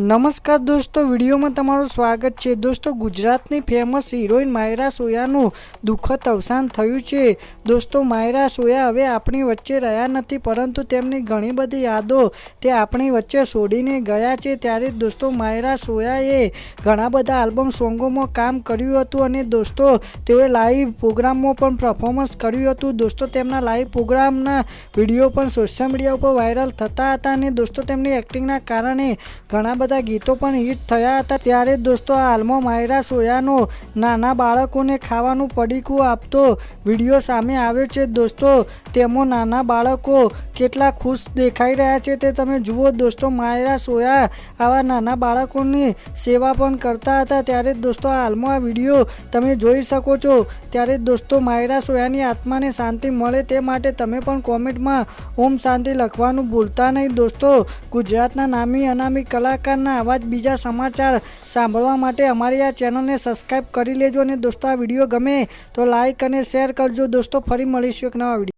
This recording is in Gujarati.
નમસ્કાર દોસ્તો, વિડીયોમાં તમારું સ્વાગત છે. દોસ્તો, ગુજરાતની ફેમસ હિરોઈન માયરા સોયાનું દુઃખદ અવસાન થયું છે. દોસ્તો, માયરા સોયા હવે આપણી વચ્ચે રહ્યા નથી, પરંતુ તેમની ઘણી બધી યાદો તે આપણી વચ્ચે છોડીને ગયા છે. ત્યારે દોસ્તો, માયરા સોયાએ ઘણા બધા આલ્બમ સોંગોમાં કામ કર્યું હતું અને દોસ્તો, તેઓએ લાઈવ પ્રોગ્રામમાં પણ પરફોર્મન્સ કર્યું હતું. દોસ્તો, તેમના લાઈવ પ્રોગ્રામના વીડિયો પણ સોશિયલ મીડિયા ઉપર વાયરલ થતા હતા અને દોસ્તો, તેમની એક્ટિંગના કારણે ઘણા બધા ગીતો પણ હિટ થયા હતા ત્યારે દોસ્તો હાલમાં માયરા સોયાનો નાના બાળકોને ખાવાનું પડીકું આપતો વીડિયો સામે આવ્યો છે. દોસ્તો, તેમાં નાના બાળકો કેટલા ખુશ દેખાઈ રહ્યા છે તે તમે જુઓ. દોસ્તો, માયરા સોયા આવા નાના બાળકોની સેવા પણ કરતા હતા ત્યારે દોસ્તો હાલમાં આ વીડિયો તમે જોઈ શકો છો. ત્યારે દોસ્તો માયરા સોયાની આત્માને શાંતિ મળે તે માટે તમે પણ કોમેન્ટમાં ઓમ શાંતિ લખવાનું ભૂલતા નહીં. દોસ્તો, ગુજરાતના નામી અનામી કલાકારના આવા જ બીજા સમાચાર સાંભળવા માટે અમારી આ ચેનલને સબસ્ક્રાઈબ કરી લેજો અને દોસ્તો, આ વીડિયો ગમે તો લાઈક અને શેર કરજો. દોસ્તો, ફરી મળીશું એક નવા વીડિયો